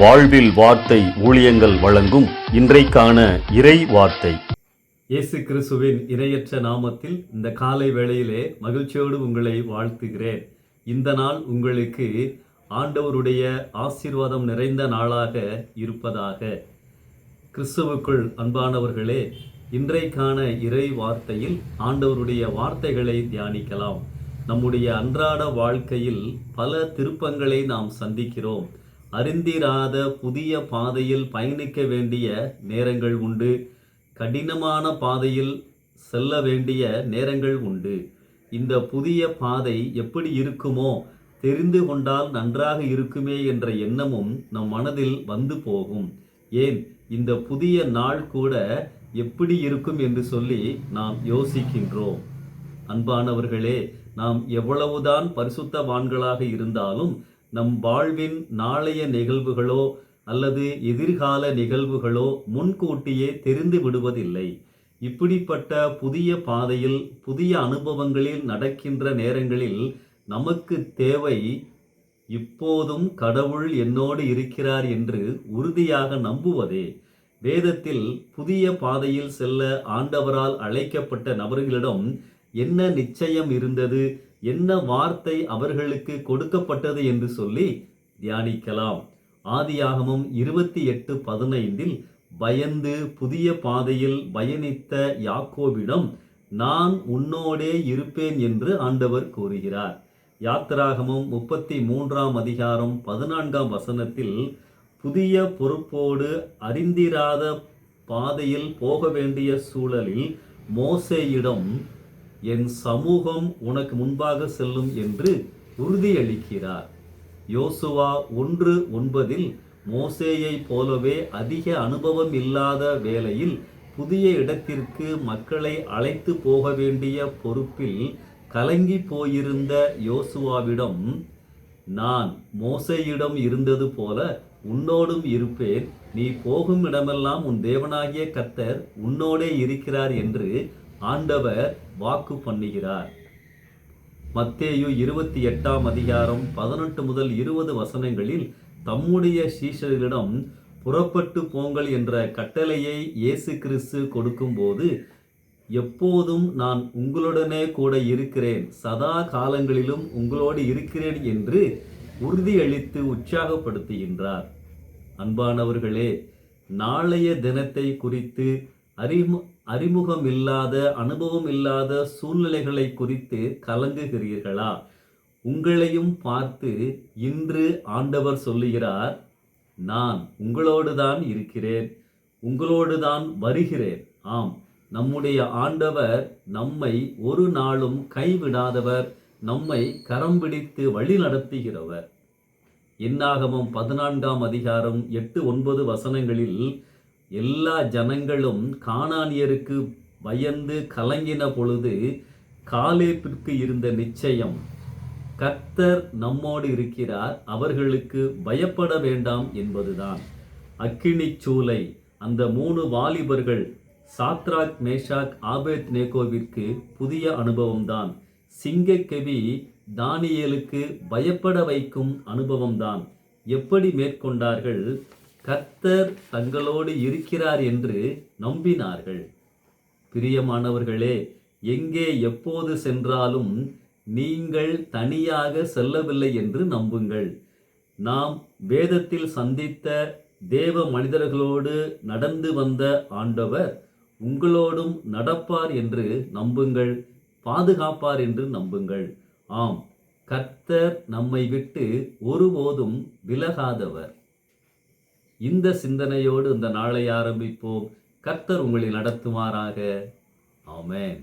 வாழ்வில் வார்த்தை ஊழியங்கள் வழங்கும் இன்றைக்கான இறை வார்த்தை. இயேசு கிறிஸ்துவின் இணையற்ற நாமத்தில் இந்த காலை வேளையிலே மகிழ்ச்சியோடு உங்களை வாழ்த்துகிறேன். இந்த நாள் உங்களுக்கு ஆண்டவருடைய ஆசீர்வாதம் நிறைந்த நாளாக இருப்பதாக. கிறிஸ்துவுக்குள் அன்பானவர்களே இன்றைக்கான இறை வார்த்தையில் ஆண்டவருடைய வார்த்தைகளை தியானிக்கலாம். நம்முடைய அன்றாட வாழ்க்கையில் பல திருப்பங்களை நாம் சந்திக்கிறோம். அறிந்திராத புதிய பாதையில் பயணிக்க வேண்டிய நேரங்கள் உண்டு. கடினமான பாதையில் செல்ல வேண்டிய நேரங்கள் உண்டு. இந்த புதிய பாதை எப்படி இருக்குமோ தெரிந்து கொண்டால் நன்றாக இருக்குமே என்ற எண்ணமும் நம் மனதில் வந்து போகும். ஏன் இந்த புதிய நாள் கூட எப்படி இருக்கும் என்று சொல்லி நாம் யோசிக்கின்றோம். அன்பானவர்களே நாம் எவ்வளவுதான் பரிசுத்தவான்களாக இருந்தாலும் நம் வாழ்வின் நாளைய நிகழ்வுகளோ அல்லது எதிர்கால நிகழ்வுகளோ முன்கூட்டியே தெரிந்து விடுவதில்லை. இப்படிப்பட்ட புதிய பாதையில் புதிய அனுபவங்களில் நடக்கின்ற நேரங்களில் நமக்கு தேவை இப்போதும் கடவுள் என்னோடு இருக்கிறார் என்று உறுதியாக நம்புவதே. வேதத்தில் புதிய பாதையில் செல்ல ஆண்டவரால் அழைக்கப்பட்ட நபர்களிடம் என்ன நிச்சயம் இருந்தது என்ன வார்த்தை அவர்களுக்கு கொடுக்கப்பட்டது என்று சொல்லி தியானிக்கலாம். ஆதியாகமம் இருபத்தி எட்டு பதினைந்தில் பயந்து புதிய பாதையில் பயணித்த யாக்கோபிடம் நான் உன்னோடே இருப்பேன் என்று ஆண்டவர் கூறுகிறார். யாத்திராகமம் முப்பத்தி மூன்றாம் அதிகாரம் பதினான்காம் வசனத்தில் புதிய பொறுப்போடு அறிந்திராத பாதையில் போக வேண்டிய சூழலில் மோசேயிடம் என் சமூகம் உனக்கு முன்பாக செல்லும் என்று உறுதியளிக்கிறார். யோசுவா ஒன்று ஒன்பதில் மோசேயைப் போலவே அதிக அனுபவம் இல்லாத வேளையில் புதிய இடத்திற்கு மக்களை அழைத்து போக வேண்டிய பொறுப்பில் கலங்கி போயிருந்த யோசுவாவிடம் நான் மோசையிடம் இருந்தது போல உன்னோடும் இருப்பேன். நீ போகும் இடமெல்லாம் உன் தேவனாகிய கத்தர் உன்னோடே இருக்கிறார் என்று ஆண்டவர் வாக்கு பண்ணுகிறார். மத்தேயு இருபத்தி எட்டாம் அதிகாரம் பதினெட்டு முதல் இருபது வசனங்களில் தம்முடைய சீஷர்களிடம் புறப்பட்டு போங்கள் என்ற கட்டளையை இயேசு கிறிஸ்து கொடுக்கும்போது எப்போதும் நான் உங்களுடனே கூட இருக்கிறேன். சதா காலங்களிலும் உங்களோடு இருக்கிறேன் என்று உறுதியளித்து உற்சாகப்படுத்துகின்றார். அன்பானவர்களே நாளைய தினத்தை குறித்து அறிமு அறிமுகம் இல்லாத அனுபவம் இல்லாத சூழ்நிலைகளை குறித்து கலங்குகிறீர்களா? உங்களையும் பார்த்து இன்று ஆண்டவர் சொல்லுகிறார் நான் உங்களோடு தான் இருக்கிறேன் உங்களோடு தான் வருகிறேன். ஆம் நம்முடைய ஆண்டவர் நம்மை ஒரு நாளும் கைவிடாதவர் நம்மை கரம் பிடித்து வழி நடத்துகிறவர். என்னாகமம் பதினான்காம் அதிகாரம் எட்டு ஒன்பது வசனங்களில் எல்லா ஜனங்களும் கானானியருக்கு பயந்து கலங்கின பொழுது காலேப்பிற்கு இருந்த நிச்சயம் கர்த்தர் நம்மோடு இருக்கிறார் அவர்களுக்கு பயப்பட வேண்டாம் என்பதுதான். அக்கினி சூலை அந்த மூணு வாலிபர்கள் சாத்ராக் மேஷாக் ஆபேத் நேகோவிற்கு புதிய அனுபவம்தான். சிங்கக்கெவி தானியலுக்கு பயப்பட வைக்கும் அனுபவம்தான். எப்படி மேற்கொண்டார்கள்? கர்த்தர் தங்களோடு இருக்கிறார் என்று நம்பினார்கள். பிரியமானவர்களே எங்கே எப்போது சென்றாலும் நீங்கள் தனியாக செல்லவில்லை என்று நம்புங்கள். நாம் வேதத்தில் சந்தித்த தேவ மனிதர்களோடு நடந்து வந்த ஆண்டவர் உங்களோடும் நடப்பார் என்று நம்புங்கள் பாதுகாப்பார் என்று நம்புங்கள். ஆம் கர்த்தர் நம்மை விட்டு ஒருபோதும் விலகாதவர். இந்த சிந்தனையோடு இந்த நாளை ஆரம்பிப்போம். கர்த்தர் உங்களை நடத்துமாறாக. ஆமேன்.